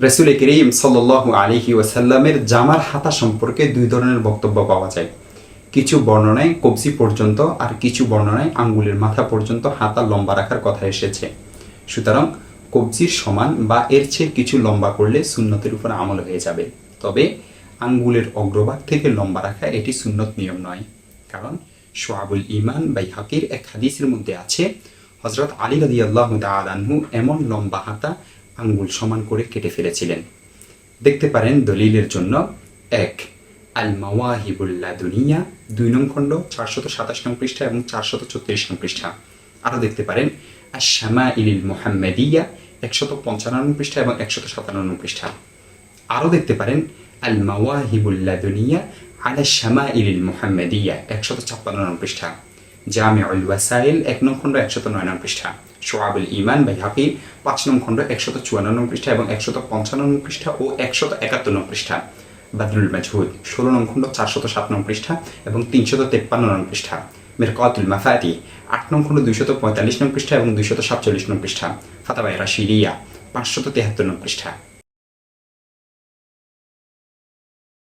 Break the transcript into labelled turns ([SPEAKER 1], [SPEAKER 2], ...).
[SPEAKER 1] রসুল করিম সাল্লাহ আলিহি ওয়াসাল্লামের জামার হাতা সম্পর্কে দুই ধরনের বক্তব্য পাওয়া যায়। কিছু বর্ণনায় কবজি পর্যন্ত আর কিছু বর্ণনায় আঙ্গুলের মাথা পর্যন্ত হাতা লম্বা রাখার কথা এসেছে। সুতরাং কবজির সমান বা এর চেয়ে কিছু লম্বা করলে সুন্নতের উপর আমল হয়ে যাবে। তবে আঙ্গুলের অগ্রভাগ থেকে লম্বা রাখা এটি সুন্নত নিয়ম নয়। কারণ সোয়াবুল ইমান বাই হাকির এক হাদিসের মধ্যে আছে হজরত আলী রাদি আল্লাহ এমন লম্বা হাতা আঙ্গুল সমান করে কেটে ফেলেছিলেন। দেখতে পারেন দলিলের জন্য এক আল মাওয়াহিবুল্লা দুনিয়া দুই নং খণ্ড, চারশত সাতাশ নং পৃষ্ঠা এবং চারশত ছত্রিশ নং পৃষ্ঠা। আরও দেখতে পারেন আর শ্যামা ইলিল মোহাম্মদিয়া, একশত পঞ্চান্ন পৃষ্ঠা এবং একশত সাতান্ন পৃষ্ঠা। আরও দেখতে পারেন আল মাওয়াহিবুল্লা দুনিয়া আলা শ্যামা ইলিল মোহাম্মদিয়া, একশত ছাপ্পান্ন পৃষ্ঠা। জামে উল ওয়াসাইল, এক নং খণ্ড, একশত নয় নং পৃষ্ঠা। সোয়াবুল ইমান বাই হাফি পাঁচ নং খণ্ড, একশত চুয়ান্ন নং পৃষ্ঠা এবং একশত পঞ্চান্ন নং পৃষ্ঠা ও একশত একাত্তর নং পৃষ্ঠা। বাদরুল মাজহুদ, ষোলো নং খণ্ড, চারশত সাত নং পৃষ্ঠা এবং তিনশত তেপ্পান্ন নং পৃষ্ঠা। মেরকাতুল মাফাতি, আট নং খণ্ড, দুইশত পঁয়তাল্লিশ নং পৃষ্ঠা এবং দুইশত সাতচল্লিশ নং পৃষ্ঠা। ফাতাবাই রাশিরিয়া পাঁচশত তেহাত্তর নং পৃষ্ঠা।